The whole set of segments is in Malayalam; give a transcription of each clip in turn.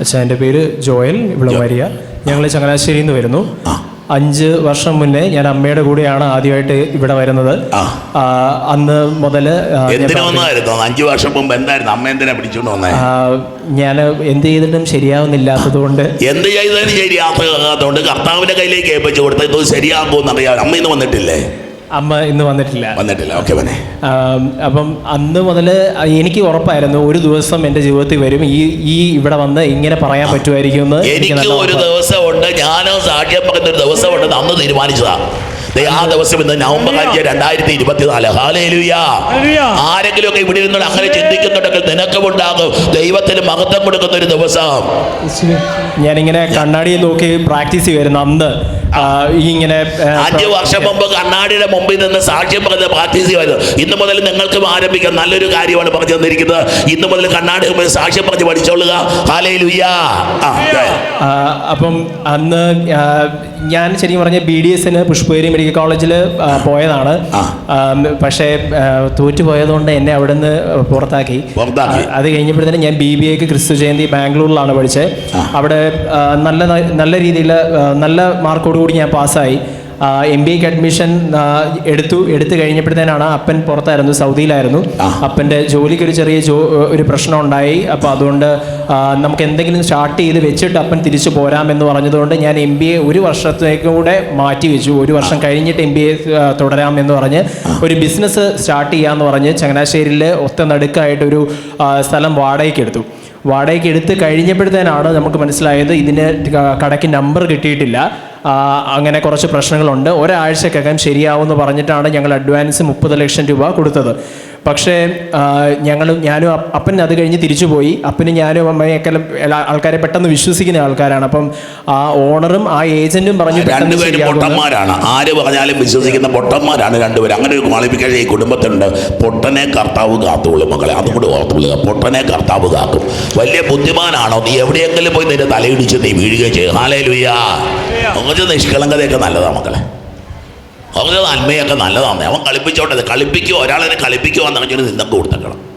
അച്ഛാ എന്റെ പേര് ജോയൽ ഇവിടെ വരിക. ഞങ്ങൾ ചങ്ങനാശ്ശേരിയിൽ നിന്ന് വരുന്നു. അഞ്ച് വർഷം മുന്നേ ഞാൻ അമ്മയുടെ കൂടെയാണ് ആദ്യമായിട്ട് ഇവിടെ വരുന്നത്. അന്ന് മുതൽ അഞ്ചു വർഷം മുമ്പ് എന്തായിരുന്നു? അമ്മ എന്തിനാ പിടിച്ചോണ്ട് വന്നേ? ഞാൻ എന്ത് ചെയ്തിട്ടും ശരിയാവുന്നില്ലാത്തത് കൊണ്ട് എന്ത് ചെയ്താലും ശരിയാത്തതുകൊണ്ട് കർത്താവിന്റെ കയ്യിലേക്ക് ഏൽപ്പിച്ചു കൊടുത്ത ഇത് ശരിയാകുമെന്ന് അറിയാം അമ്മ ഇന്ന് വന്നിട്ടില്ലേ? അമ്മ ഇന്ന് വന്നിട്ടില്ല. വന്നിട്ടില്ല. ഓക്കെ വനെ അപ്പം അന്ന് മുതൽ എനിക്ക് ഉറപ്പായിരുന്നു ഒരു ദിവസം എന്റെ ജീവിതത്തിൽ വരും. ഈ ഈ ഇവിടെ വന്ന് ഇങ്ങനെ പറയാൻ പറ്റുമായിരിക്കും എന്ന് എനിക്ക് ഒരു. ദിവസമുണ്ട് ഞാനും സാക്ഷ്യം പറയുന്ന ഒരു ദിവസമുണ്ടെന്ന് അന്ന് തീരുമാനിച്ചതാ. ദേ, ആ ദിവസം ഇന്ന് നവംബർ അഞ്ച് രണ്ടായിരത്തി ഇരുപത്തിനാല് ഹാലേലുയാ ആരെങ്കിലും ഒക്കെ ഇവിടെ ഇരുന്ന് അങ്ങനെ ചിന്തിക്കുന്നുണ്ടെങ്കിൽ നിനക്കും ഉണ്ടാകും. ദൈവത്തിന് മഹത്വം കൊടുക്കുന്ന ഒരു ദിവസം. ഞാനിങ്ങനെ കണ്ണാടിയിൽ നോക്കി പ്രാക്ടീസ് ചെയ്യുമായിരുന്നു അന്ന്. ഇങ്ങനെ അഞ്ച് വർഷം മുമ്പ് കണ്ണാടിയുടെ മുമ്പിൽ നിന്ന് സാക്ഷ്യം പറഞ്ഞ് പ്രാക്ടീസ് ചെയ്യുമായിരുന്നു. ഇന്ന് മുതൽ നിങ്ങൾക്കും ആരംഭിക്കാൻ നല്ലൊരു കാര്യമാണ് പറഞ്ഞു തന്നിരിക്കുന്നത്. ഇന്ന് മുതൽ കണ്ണാടി സാക്ഷ്യം പറഞ്ഞ് പഠിച്ചോളുക. അപ്പം അന്ന് ഞാൻ ശരിക്കും പറഞ്ഞ ബി ഡി എസിന് പുഷ്പഗിരി മെഡിക്കൽ കോളേജിൽ പോയതാണ്. പക്ഷേ തോറ്റു പോയതുകൊണ്ട് എന്നെ അവിടെ നിന്ന് പുറത്താക്കി. അത് കഴിഞ്ഞപ്പോഴത്തേനും ഞാൻ ബി ബി എക്ക് ക്രിസ്തു ജയന്തി ബാംഗ്ലൂരിലാണ് പഠിച്ചത്. അവിടെ നല്ല നല്ല രീതിയിൽ നല്ല മാർക്കോട് കൂടി ഞാൻ പാസ്സായി. എം ബി എക്ക് അഡ്മിഷൻ എടുത്തു എടുത്തു കഴിഞ്ഞപ്പോഴത്തേനാണ് അപ്പൻ പുറത്തായിരുന്നു സൗദിയിലായിരുന്നു. അപ്പന്റെ ജോലിക്ക് ഒരു ചെറിയ ജോ ഒരു പ്രശ്നം ഉണ്ടായി അപ്പോൾ അതുകൊണ്ട് നമുക്ക് എന്തെങ്കിലും സ്റ്റാർട്ട് ചെയ്ത് വെച്ചിട്ട് അപ്പൻ തിരിച്ചു പോരാമെന്ന് പറഞ്ഞതുകൊണ്ട് ഞാൻ എം ബി എ ഒരു വർഷത്തേക്കൂടെ കൂടെ മാറ്റി വെച്ചു. ഒരു വർഷം കഴിഞ്ഞിട്ട് എം ബി എ തുടരാമെന്ന് പറഞ്ഞ് ഒരു ബിസിനസ് സ്റ്റാർട്ട് ചെയ്യാമെന്ന് പറഞ്ഞ് ചങ്ങനാശ്ശേരിയിൽ ഒത്ത നടുക്കായിട്ടൊരു സ്ഥലം വാടകയ്ക്ക് എടുത്തു വാടകയ്ക്ക് എടുത്ത് കഴിഞ്ഞപ്പോഴത്തേനാണ് നമുക്ക് മനസ്സിലായത് ഇതിന് കടയ്ക്ക് നമ്പർ കിട്ടിയിട്ടില്ല. അങ്ങനെ കുറച്ച് പ്രശ്നങ്ങളുണ്ട്. ഒരാഴ്ചക്കകം ശരിയാവുമെന്ന് പറഞ്ഞിട്ടാണ് ഞങ്ങൾ അഡ്വാൻസ് മുപ്പത് ലക്ഷം രൂപ കൊടുത്തത്. പക്ഷേ ഞങ്ങളും ഞാനും അപ്പൻ അത് കഴിഞ്ഞ് തിരിച്ചു പോയി. അപ്പനും ഞാനും അമ്മയൊക്കെ ആൾക്കാരെ പെട്ടെന്ന് വിശ്വസിക്കുന്ന ആൾക്കാരാണ്. അപ്പം ആ ഓണറും ആ ഏജന്റും പറഞ്ഞു രണ്ടുപേരും. പൊട്ടന്മാരാണ്. ആര് പറഞ്ഞാലും വിശ്വസിക്കുന്ന പൊട്ടന്മാരാണ് രണ്ടുപേരും. അങ്ങനെ ഒരു ക്വാളിഫിക്കേഷൻ ഈ കുടുംബത്തിലുണ്ട് പൊട്ടനെ കർത്താവ് കാത്തുള്ളൂ മക്കളെ. അതും കൂടെ ഓർത്തുകൊള്ളുക. പൊട്ടനെ കർത്താവ് കാക്കും. വലിയ ബുദ്ധിമാനാണോ? നീ എവിടെയെങ്കിലും പോയി നിന്റെ തലയിടിച്ച് നീ വീഴുകയും ചെയ്യും. ഹാലേ ലുയാ കുറച്ച് നിഷ്കളങ്കതയൊക്കെ നല്ലതാണ് മക്കളെ. കുറച്ച് നന്മയൊക്കെ നല്ലതാണ്. അവൻ കളിപ്പിച്ചോട്ടെ. കളിപ്പിക്കുക ഒരാളെ കളിപ്പിക്കുക എന്ന് പറഞ്ഞിട്ട് നിന്നൊക്കെ കൊടുത്തേക്കണം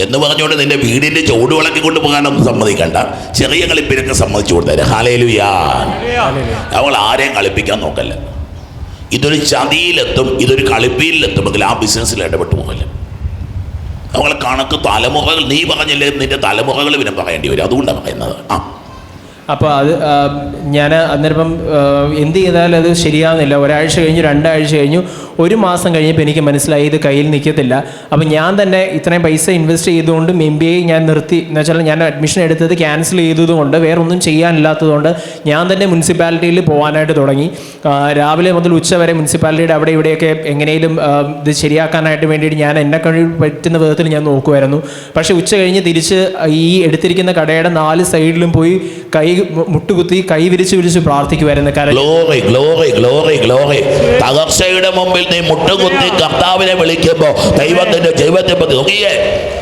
എന്ന് പറഞ്ഞുകൊണ്ട് നിന്റെ വീടിന്റെ ചൂട് വിളക്കി കൊണ്ട് പോകാനൊന്നും സമ്മതിക്കണ്ട. ചെറിയ കളിപ്പിനൊക്കെ സമ്മതിച്ചു കൊടുത്തേരെ ഹാലേലുയാ അവൾ ആരെയും കളിപ്പിക്കാൻ നോക്കല്ല. ഇതൊരു ചതിയിലെത്തും ഇതൊരു കളിപ്പിയിലെത്തുമെങ്കിൽ ആ ബിസിനസ്സിൽ ഇടപെട്ട് പോകല്ല. അവളെ കണക്ക് തലമുറകൾ നീ പറഞ്ഞില്ലേ നിന്റെ തലമുറകൾ പിന്നെ പറയേണ്ടി വരും. അതുകൊണ്ടാണ് പറയുന്നത്. ആ. അപ്പോൾ അത് ഞാൻ അന്നേരം എന്ത് ചെയ്താലും അത് ശരിയാവുന്നില്ല. ഒരാഴ്ച കഴിഞ്ഞു രണ്ടാഴ്ച കഴിഞ്ഞു ഒരു മാസം കഴിഞ്ഞപ്പോൾ എനിക്ക് മനസ്സിലായി ഇത് കയ്യിൽ നിൽക്കത്തില്ല. അപ്പം ഞാൻ തന്നെ ഇത്രയും പൈസ ഇൻവെസ്റ്റ് ചെയ്തുകൊണ്ട് എം ബി ഐ ഞാൻ നിർത്തി. എന്ന് വെച്ചാൽ ഞാൻ അഡ്മിഷൻ എടുത്തത് ക്യാൻസൽ ചെയ്തതുകൊണ്ട് വേറെ ഒന്നും ചെയ്യാനില്ലാത്തതുകൊണ്ട് ഞാൻ തന്നെ മുനിസിപ്പാലിറ്റിയിൽ പോകാനായിട്ട് തുടങ്ങി. രാവിലെ മുതൽ ഉച്ച വരെ മുനിസിപ്പാലിറ്റിയുടെ അവിടെ ഇവിടെയൊക്കെ എങ്ങനെയും ഇത് ശരിയാക്കാനായിട്ട് വേണ്ടിയിട്ട് ഞാൻ എന്നെ കഴിവ് പറ്റുന്ന വിധത്തിൽ ഞാൻ നോക്കുമായിരുന്നു. പക്ഷേ ഉച്ച കഴിഞ്ഞ് തിരിച്ച് ഈ എടുത്തിരിക്കുന്ന കടയുടെ നാല് സൈഡിലും പോയി കൈ മുട്ടുകുത്തി കൈ വിരിച്ച് വിരിച്ച് പ്രാർത്ഥിക്കുമായിരുന്നു കാരണം തകർച്ചയുടെ മുമ്പിൽ നീ മുട്ടുകുത്തി കർത്താവിനെ വിളിക്കുമ്പോൾ ദൈവത്തിന്റെ ദൈവത്തെ നോക്കിയേ.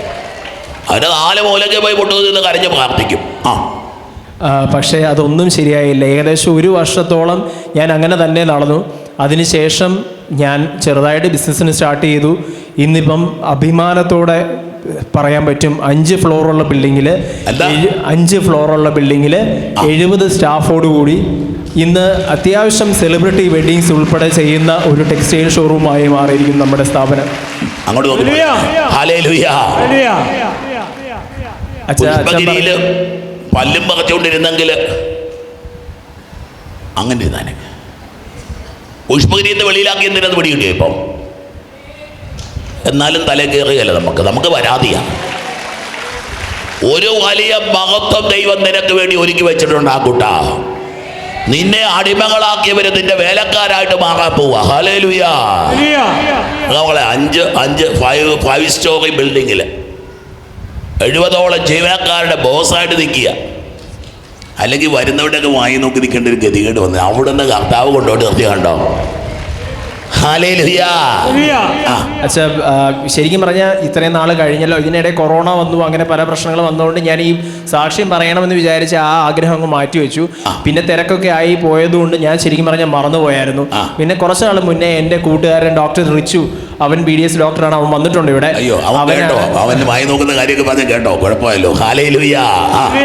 അതിന് നാല് മൂലയ്ക്ക് പോയി മുട്ടുകുത്തി കരഞ്ഞ് പ്രാർത്ഥിക്കും. ആ. പക്ഷേ അതൊന്നും ശരിയായില്ല. ഏകദേശം ഒരു വർഷത്തോളം ഞാൻ അങ്ങനെ തന്നെ നടന്നു. അതിനുശേഷം ഞാൻ ചെറുതായിട്ട് ബിസിനസ്സിന് സ്റ്റാർട്ട് ചെയ്തു. ഇന്നിപ്പം അഭിമാനത്തോടെ പറയാൻ പറ്റും അഞ്ച് ഫ്ലോറുള്ള ബിൽഡിങ്ങിൽ? അഞ്ച് ഫ്ലോറുള്ള ബിൽഡിങ്ങിൽ എഴുപത് സ്റ്റാഫോട് കൂടി ഇന്ന് അത്യാവശ്യം സെലിബ്രിറ്റി വെഡ്ഡിങ്സ് ഉൾപ്പെടെ ചെയ്യുന്ന ഒരു ടെക്സ്റ്റൈൽ ഷോറൂമായി മാറിയിരിക്കും നമ്മുടെ സ്ഥാപനം. അങ്ങോട്ട് പുഷ്പഗിരിയിൽ പല്ലും പകച്ചുകൊണ്ടിരുന്നെങ്കിൽ അങ്ങനെ ഇരുന്നാനെ പുഷ്പഗിരിയിൽ നിന്ന് വെളിയിലാക്കി എന്തിനത് പിടി കിട്ടിയോ ഇപ്പം? എന്നാലും തല കയറുകയല്ല നമുക്ക്. നമുക്ക് വരാതിയാണ് ഒരു വലിയ മഹത്വം ദൈവം നിനക്ക് വേണ്ടി ഒരുക്കി വെച്ചിട്ടുണ്ട് ആ കുട്ടാ. നിന്നെ അടിമകളാക്കിയവര് നിന്റെ വേലക്കാരായിട്ട് മാറാൻ പോവാ. ഹലേലുയാ നമ്മളെ അഞ്ച് അഞ്ച് ഫൈവ് ഫൈവ് സ്റ്റോറി ബിൽഡിങ്ങിൽ എഴുപതോളം ജീവനക്കാരുടെ ബോസായിട്ട് നിൽക്കുക അല്ലെങ്കിൽ വരുന്നവരുടെയൊക്കെ വായി നോക്കി നിൽക്കേണ്ട ഒരു ഗതികേട് വന്നത് അവിടെ നിന്ന് കർത്താവ് കൊണ്ടുപോയിട്ട് നിർത്തി കണ്ടോ? ഹാലേലുയാ ആ അച്ഛാ ശരിക്കും പറഞ്ഞാൽ ഇത്രയും നാൾ കഴിഞ്ഞല്ലോ. ഇതിനിടെ കൊറോണ വന്നു അങ്ങനെ പല പ്രശ്നങ്ങൾ വന്നതുകൊണ്ട് ഞാൻ ഈ സാക്ഷ്യം പറയണമെന്ന് വിചാരിച്ച ആ ആഗ്രഹം അങ്ങ് മാറ്റി വെച്ചു. പിന്നെ തിരക്കൊക്കെ ആയി പോയതുകൊണ്ട് ഞാൻ ശരിക്കും പറഞ്ഞാൽ മറന്നുപോയായിരുന്നു. പിന്നെ കുറച്ച് നാൾ മുന്നേ എന്റെ കൂട്ടുകാരൻ ഡോക്ടർ റിച്ചു അവൻ ബി ഡി എസ് ഡോക്ടറാണ് അവൻ വന്നിട്ടുണ്ട് ഇവിടെ. അയ്യോ അവൻ കേട്ടോ അവൻ വായി നോക്കുന്ന കാര്യമൊക്കെ പറഞ്ഞ് കേട്ടോ കുഴപ്പമല്ലോ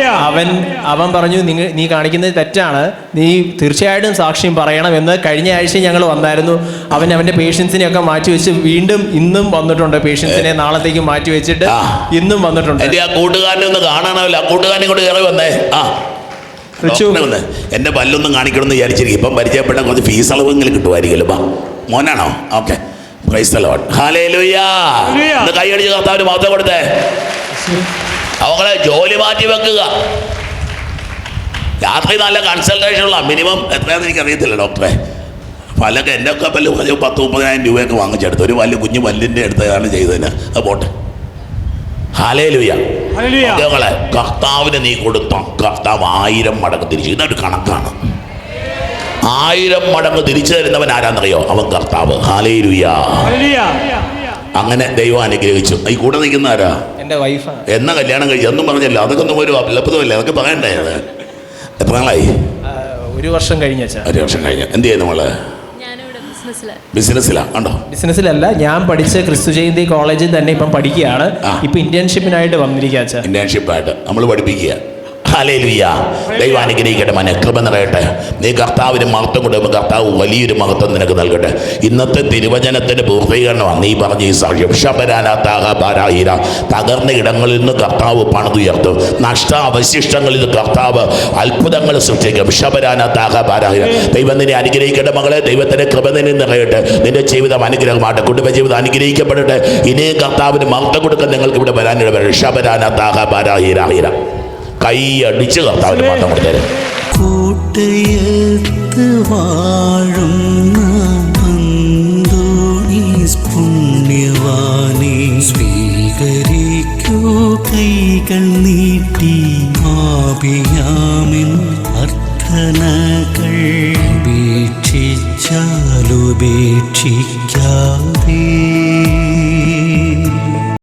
അവൻ അവൻ പറഞ്ഞു നിങ്ങൾ നീ കാണിക്കുന്നത് തെറ്റാണ്. നീ തീർച്ചയായിട്ടും സാക്ഷ്യം പറയണം എന്ന് കഴിഞ്ഞ ആഴ്ച ഞങ്ങൾ വന്നായിരുന്നു. അവൻ അവന്റെ പേഷ്യൻസിനെ ഒക്കെ മാറ്റി വെച്ച് വീണ്ടും ഇന്നും വന്നിട്ടുണ്ട്. പേഷ്യൻസിനെ നാളത്തേക്ക് മാറ്റി വെച്ചിട്ട് ഇന്നും വന്നിട്ടുണ്ട്. എന്റെ ആ കൂട്ടുകാരനെ ഒന്ന് കാണാനാവില്ല. ആ കൂട്ടുകാരനെ കൊണ്ട് കയറി വന്നേ. ആ. എന്റെ പല്ലൊന്നും കാണിക്കണമെന്ന് വിചാരിച്ചിരിക്കും. ഇപ്പം പരിചയപ്പെട്ട കുറച്ച് ഫീസ് അളവെങ്കിലും കിട്ടുമായിരിക്കുമല്ലോ. ബാ. മോനാണോ? ഓക്കെ കൈയടിച്ച് കർത്താവിന് മാത്രം കൊടുത്തേ. അവങ്ങളെ ജോലി മാറ്റി വെക്കുക. രാത്രി നല്ല കൺസൾട്ടേഷൻ ഉള്ള മിനിമം എത്രയാണെന്ന് എനിക്കറിയത്തില്ല ഡോക്ടറെ പല്ലൊക്കെ എന്റെ ഒക്കെ പല്ല് ഒരു പത്ത് മുപ്പതിനായിരം രൂപയൊക്കെ വാങ്ങിച്ചെടുത്തു. ഒരു വല്ല കുഞ്ഞു പല്ലിന്റെ അടുത്താണ് ചെയ്തതിന് അത് പോട്ടെ. ഹാലേലുയ്യ ഹല്ലേലൂയ. മക്കളെ കർത്താവിന് നീ കൊടുത്ത കർത്താവ് ആയിരം മടക്ക് തിരിച്ചു. ഇതൊരു കണക്കാണ്. ആയിരം മടങ്ങ് തിരിച്ചു തരുന്നവൻ ആരാന്നറിയോ? അവൻ കർത്താവ്. ഹല്ലേലൂയ. അങ്ങനെ ദൈവം അനുഗ്രഹിച്ചു. ഈ കൂടെ നിൽക്കുന്ന ആരാ? എന്റെ വൈഫാണ് എന്നാ കല്യാണം കഴിച്ചു? എന്നും പറഞ്ഞില്ല. അതൊക്കെ ഒന്നും ഒരു അഭിലപ്പതമല്ലേ അതൊക്കെ പറയണ്ടേ അത്? എത്ര നാളായി? ഒരു വർഷം കഴിഞ്ഞ ഒരു വർഷം കഴിഞ്ഞ. എന്ത് ചെയ്യുന്നു നമ്മൾ ബിസിനസ്സിലാണ് കണ്ടോ? ബിസിനസ്സിലല്ല ഞാൻ പഠിച്ച ക്രിസ്തു ജയന്തി കോളേജിൽ തന്നെ ഇപ്പം പഠിക്കുകയാണ്. ഇപ്പൊ ഇന്റേൺഷിപ്പിനായിട്ട് വന്നിരിക്കുക ഇന്റേൺഷിപ്പായിട്ട് നമ്മൾ പഠിപ്പിക്കുക. ഹല്ലേലൂയ. ദൈവം അനുഗ്രഹിക്കട്ടെ മനെ. കൃപ നിറയട്ടെ. നീ കർത്താവിന് മഹത്വം കൊടുക്കുമ്പോൾ കർത്താവ് വലിയൊരു മഹത്വം നിനക്ക് നൽകട്ടെ. ഇന്നത്തെ തിരുവചനത്തിന്റെ പൂർത്തീകരണമാണ്. നീ പറഞ്ഞ ഈ സാക്ഷ്യം. ഷബരാനാത്താഹീര തകർന്ന ഇടങ്ങളിൽ നിന്ന് കർത്താവ് പണിതുയർത്തും. നഷ്ട അവശിഷ്ടങ്ങളിൽ നിന്ന് കർത്താവ് അത്ഭുതങ്ങൾ സൃഷ്ടിക്കും. ഷബരാനാത്താഹീര ദൈവം നിന്നെ അനുഗ്രഹിക്കട്ടെ മകളെ. ദൈവത്തിന്റെ കൃപ നിന്നെ നിറയട്ടെ. നിന്റെ ജീവിതം അനുഗ്രഹമാട്ടെ കുടുംബജീവിതം അനുഗ്രഹിക്കപ്പെടട്ടെ. ഇനിയും കർത്താവിന് മഹത്വം കൊടുക്കാൻ നിങ്ങൾക്ക് ഇവിടെ വരാനിട വരും ഷബരാനാത്താഹീര കൈ അടിച്ച് കർത്താവിന് മാത്രം കൊടുത്തരും. കോട്ടയത്ത് വാഴുന്ന അന്തോണീസ് പുണ്യവാനെ സ്വീകരിക്കൂ. കൈകൾ നീട്ടി ആപിയാമിൻ അർത്ഥനകൾ ഉപേക്ഷിച്ചാലുപേക്ഷിക്ക